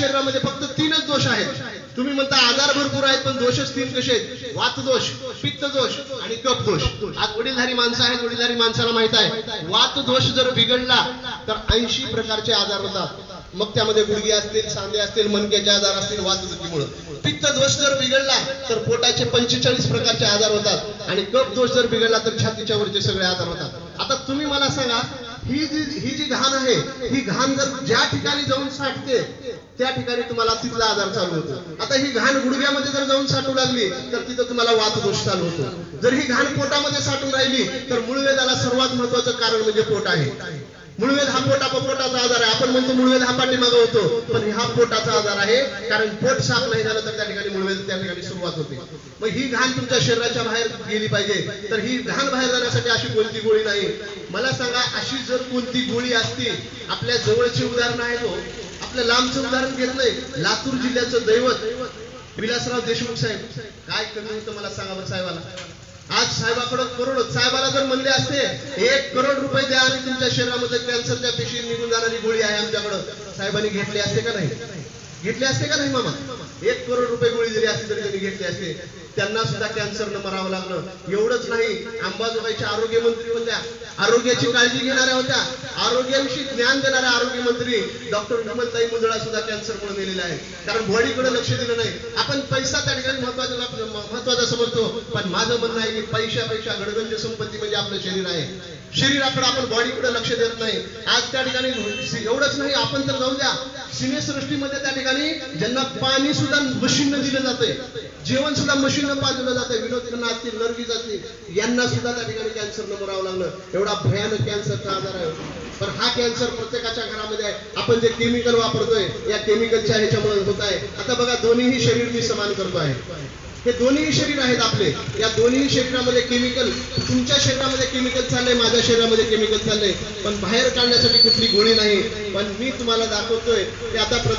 शरीरामध्ये फक्त तीनच दोष आहेत. तुम्ही म्हणता आजार भरपूर आहेत पण दोषच तीन कसे आहेत? वात दोष पित्त दोष आणि कप दोष. आज वडीलधारी माणसं आहेत वडीलधारी माणसाला माहीत आहे. वात दोष जर बिघडला तर ऐंशी प्रकारचे आजार होतात. मग त्यामध्ये गुडघे असतील सांधे असतील मनक्याचे आजार असतील वातदुखीमुळे. पित्त दोष जर बिघडला तर पोटाचे पंचेचाळीस प्रकारचे आजार होतात. आणि कप दोष जर बिघडला तर छातीच्या वरचे सगळे आजार होतात. आता तुम्ही मला सांगा ही जी ही जी घाण आहे ही घाण जर ज्या ठिकाणी जाऊन साठते त्या ठिकाणी तुम्हाला तिथला आजार चालू होतो. आता ही घाण गुडघ्यामध्ये जर जाऊन साठू लागली तर तिथं तुम्हाला वातदोष चालू होतो. जर ही घाण पोटामध्ये साठून राहिली तर मूळवेदाला सर्वात महत्वाचं कारण म्हणजे पोट आहे. मुळवेद हा पोटा पोटाचा आपण म्हणतो मुळवेद हा पाठीमागं होतो. पण हा पोटाचा आजार आहे. कारण पोट साफ नाही झालं तर त्या ठिकाणी मुळवेद त्या ठिकाणी सुरुवात होते. मग ही घाण तुमच्या शरीराच्या बाहेर गेली पाहिजे. तर ही घाण बाहेर जाण्यासाठी अशी कोणती गोळी नाही. मला सांगा अशी जर कोणती गोळी असती आपल्या जवळची उदाहरण आहे तो हो. आपलं लांबचं उदाहरण घेतलंय लातूर जिल्ह्याचं दैवत विलासराव देशमुख साहेब. काय कमी होतं मला सांगा बरं साहेबाला. आज साहेबाकडे करोड साहेबाला जर म्हणले असते एक करोड रुपये द्या आणि तुमच्या शरीरामध्ये कॅन्सरच्या पेशी निघून जाणारी गोळी आहे आमच्याकडं. साहेबांनी घेतली असते का नाही? घेतले असते का नाही मामा? एक करोड रुपये गोळी जरी असली तरी त्यांनी घेतली असते. त्यांना सुद्धा कॅन्सरनं मरावं लागलं. एवढंच नाही अंबाजोगाईच्या आरोग्य मंत्री होत्या. आरोग्याची काळजी घेणाऱ्या होत्या. आरोग्याविषयी ज्ञान देणाऱ्या आरोग्य मंत्री डॉक्टर विमलताई मुंजळा सुद्धा कॅन्सरमुळे गेलेला आहे कारण बॉडीकडे लक्ष दिलं नाही. आपण पैसा त्या ठिकाणी महत्त्वाचा महत्त्वाचा समजतो पण माझं म्हणणं आहे की पैशापेक्षा गडगंज संपत्ती म्हणजे आपलं शरीर आहे. शरीराकडे आपण बॉडीकडे लक्ष देत नाही. आज त्या ठिकाणी एवढंच नाही आपण तर जाऊ द्या. सिनेसृष्टीमध्ये त्या ठिकाणी ज्यांना पाणी सुद्धा मशीननं दिलं जाते जेवण सुद्धा मशीननं पाजलं जाते विनोद खन्ना असतील नरगी असतील यांना सुद्धा त्या ठिकाणी कॅन्सरनं मरावं लागलं. एवढा भयानक कॅन्सरचा आजार आहे. पण हा कॅन्सर प्रत्येकाच्या घरामध्ये आहे. आपण जे केमिकल वापरतोय या केमिकलच्या ह्याच्यामुळे होत आहे. आता बघा दोन्हीही शरीर मी समान करतो आहे हे दोन्ही शरीर आहेत आपले. या दोन्ही शरीरामध्ये केमिकल तुमच्या शरीरामध्ये केमिकल चाललंय माझ्या शरीरामध्ये केमिकल चाललंय. पण बाहेर काढण्यासाठी कुठली गोळी नाही. पण मी तुम्हाला दाखवतोय की आता